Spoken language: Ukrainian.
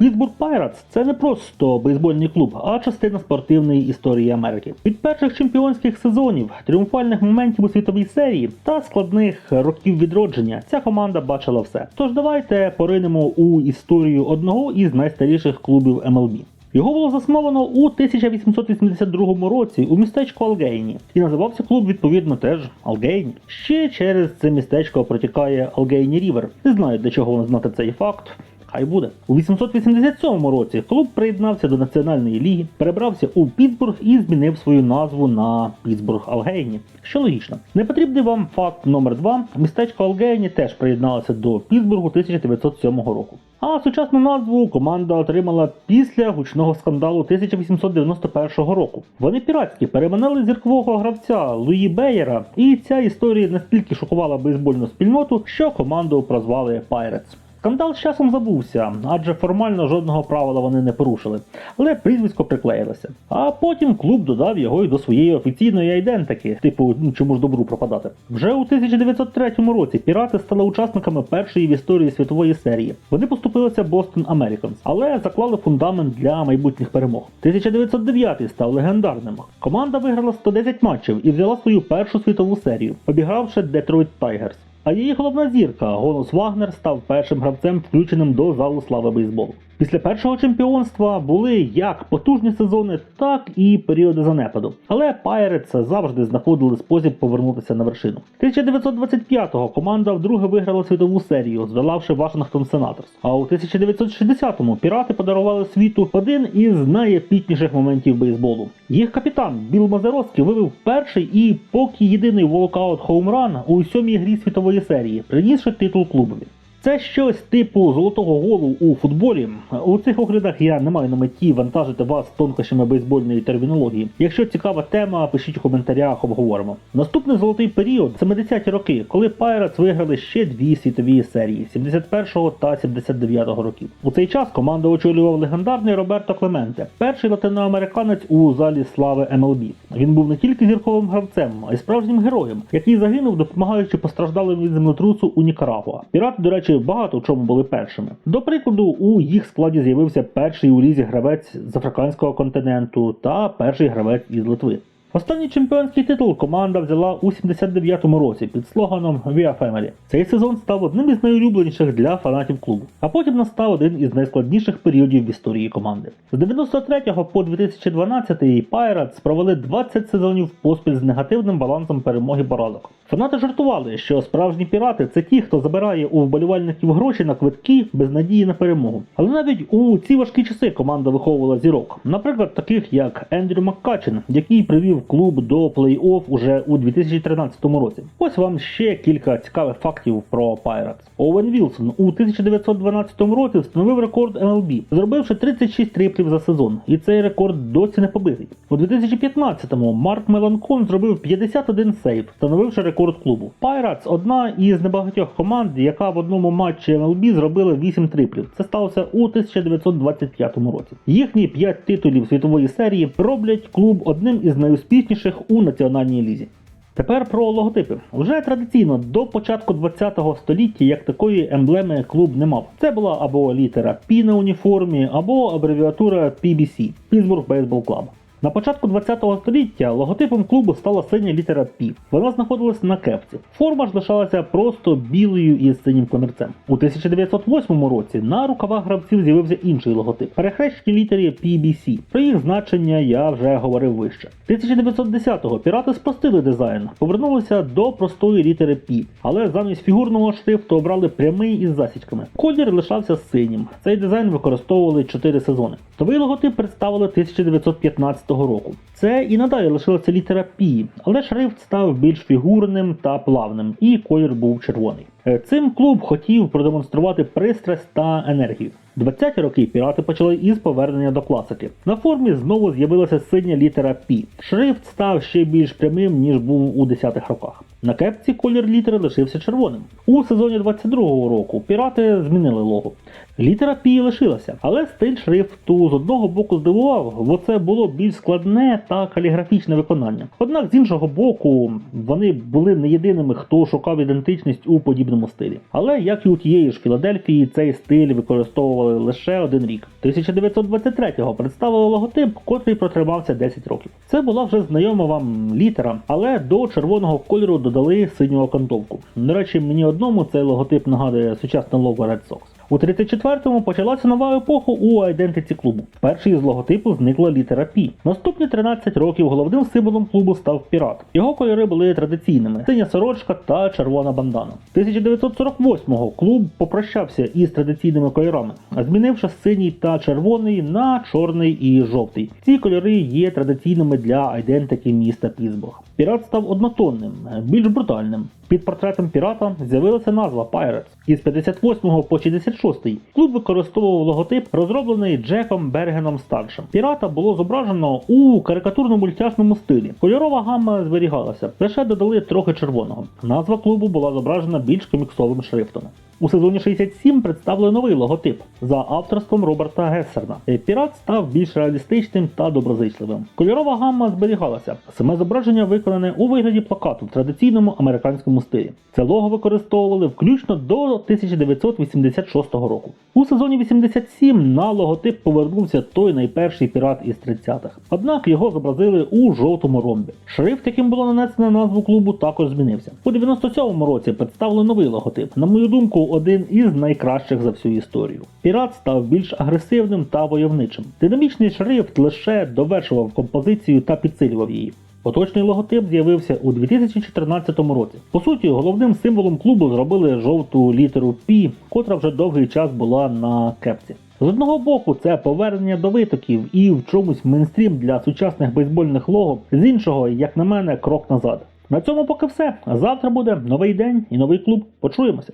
Pittsburgh Pirates – це не просто бейсбольний клуб, а частина спортивної історії Америки. Від перших чемпіонських сезонів, тріумфальних моментів у світовій серії та складних років відродження ця команда бачила все. Тож давайте поринемо у історію одного із найстаріших клубів MLB. Його було засновано у 1882 році у містечку Алгейні, і називався клуб відповідно теж Алгейні. Ще через це містечко протікає Алгейні Рівер. Не знаю, для чого вам знати цей факт. Хай буде. У 887 році клуб приєднався до Національної ліги, перебрався у Пітсбург і змінив свою назву на Пітсбург Алгейні. Що логічно. Непотрібний вам факт номер 2 Містечко Алгейні теж приєдналося до Пітсбургу 1907 року. А сучасну назву команда отримала після гучного скандалу 1891 року. Вони піратські переманили зіркового гравця Луї Беєра, і ця історія настільки шокувала бейсбольну спільноту, що команду прозвали Pirates. Скандал з часом забувся, адже формально жодного правила вони не порушили, але прізвисько приклеїлося. А потім клуб додав його й до своєї офіційної айдентики, типу, ну чому ж добру пропадати. Вже у 1903 році пірати стали учасниками першої в історії світової серії. Вони поступилися Boston Americans, але заклали фундамент для майбутніх перемог. 1909 став легендарним. Команда виграла 110 матчів і взяла свою першу світову серію, обігравши Detroit Tigers. А її головна зірка Гонус Вагнер став першим гравцем, включеним до залу слави бейсболу. Після першого чемпіонства були як потужні сезони, так і періоди занепаду. Але Pirates завжди знаходили спосіб повернутися на вершину. 1925-го команда вдруге виграла світову серію, здолавши Вашингтон Сенаторс. А у 1960-му пірати подарували світу один із найепітніших моментів бейсболу. Їх капітан Біл Мазеровський вивів перший і поки єдиний волкаут хоумран у сьомій грі світової серії, принісши титул клубові. Це щось типу золотого голу у футболі. У цих оглядах я не маю на меті вантажити вас тонкощами бейсбольної термінології. Якщо цікава тема, пишіть у коментарях, обговоримо. Наступний золотий період 70-ті роки, коли Pirates виграли ще дві світові серії 71-го та 79-го років. У цей час команду очолював легендарний Роберто Клементе, перший латиноамериканець у залі слави MLB. Він був не тільки зірковим гравцем, а й справжнім героєм, який загинув, допомагаючи постраждалим від землетрусу у Нікарагуа. Пірати, до речі, багато в чому були першими. До прикладу, у їх складі з'явився перший у лізі гравець з африканського континенту та перший гравець із Литви. Останній чемпіонський титул команда взяла у 79-му році під слоганом We are Family. Цей сезон став одним із найулюбленіших для фанатів клубу. А потім настав один із найскладніших періодів в історії команди. З 93 по 2012 Pirates провели 20 сезонів поспіль з негативним балансом перемоги поразок. Фанати жартували, що справжні пірати це ті, хто забирає у вболівальників гроші на квитки без надії на перемогу. Але навіть у ці важкі часи команда виховувала зірок, наприклад, таких як Ендрю Маккачин, який привів клуб до плей-офф уже у 2013 році. Ось вам ще кілька цікавих фактів про Pirates. Овен Вілсон у 1912 році встановив рекорд MLB, зробивши 36 триплів за сезон, і цей рекорд досі не побитий. У 2015-му Марк Меланкон зробив 51 сейв, встановивши рекорд клубу. Pirates – одна із небагатьох команд, яка в одному матчі MLB зробила 8 триплів. Це сталося у 1925 році. Їхні 5 титулів світової серії роблять клуб одним із найуспішніших у національній лізі. Тепер про логотипи. Вже традиційно до початку 20-го століття як такої емблеми клуб не мав. Це була або літера P на уніформі, або абревіатура PBC Pittsburgh Baseball Club. На початку 20-го століття логотипом клубу стала синя літера P. Вона знаходилася на кепці. Форма ж лишалася просто білою із синім комірцем. У 1908 році на рукавах гравців з'явився інший логотип перехрещені літері PBC. Про їх значення я вже говорив вище. 1910-го пірати спростили дизайн, повернулися до простої літери P, але замість фігурного шрифту обрали прямий із засічками. Колір лишався синім. Цей дизайн використовували 4 сезони. Новий логотип представили 1915 року. Це і надалі лишилася літера Пі, але шрифт став більш фігурним та плавним, і колір був червоний. Е, Цим клуб хотів продемонструвати пристрасть та енергію. 20-ті роки пірати почали із повернення до класики. На формі знову з'явилася синя літера P. Шрифт став ще більш прямим, ніж був у 10-х роках. На кепці колір літери лишився червоним. У сезоні 22-го року пірати змінили лого. Літера P лишилася, але стиль шрифту з одного боку здивував, бо це було більш складне та каліграфічне виконання. Однак з іншого боку, вони були не єдиними, хто шукав ідентичність у подібних подібному стилі. Але як і у тієї ж Філадельфії, цей стиль використовували лише один рік. 1923-го представили логотип, котрий протримався 10 років. Це була вже знайома вам літера, але до червоного кольору додали синю окантовку. До речі, мені одному цей логотип нагадує сучасне лого Red Sox. У 34-му почалася нова епоха у айдентиці клубу. Перший з логотипу зникла літера Пі. Наступні 13 років головним символом клубу став пірат. Його кольори були традиційними: синя сорочка та червона бандана. 1948-го клуб попрощався із традиційними кольорами, змінивши синій та червоний на чорний і жовтий. Ці кольори є традиційними для айдентики міста Пісбург. Пірат став однотонним, більш брутальним. Під портретом пірата з'явилася назва Pirates. Із 58 по 66 клуб використовував логотип, розроблений Джеком Бергеном старшим. Пірата було зображено у карикатурно-мультяшному стилі. Кольорова гамма зберігалася, лише додали трохи червоного. Назва клубу була зображена більш коміксовим шрифтом. У сезоні 67 представили новий логотип за авторством Роберта Гессерна. Пірат став більш реалістичним та доброзичливим. Кольорова гамма зберігалася. Саме зображення виконане у вигляді плакату в традиційному американському стилі. Це лого використовували включно до 1986 року. У сезоні 87 на логотип повернувся той найперший пірат із 30-х. Однак його зобразили у жовтому ромбі. Шрифт, яким було нанесено назву клубу, також змінився. У 97-му році представили новий логотип. На мою думку, один із найкращих за всю історію. Пірат став більш агресивним та войовничим. Динамічний шрифт лише довершував композицію та підсилював її. Поточний логотип з'явився у 2014 році. По суті, головним символом клубу зробили жовту літеру Пі, котра вже довгий час була на кепці. З одного боку, це повернення до витоків і в чомусь мейнстрім для сучасних бейсбольних лого, з іншого, як на мене, крок назад. На цьому поки все. Завтра буде новий день і новий клуб. Почуємося.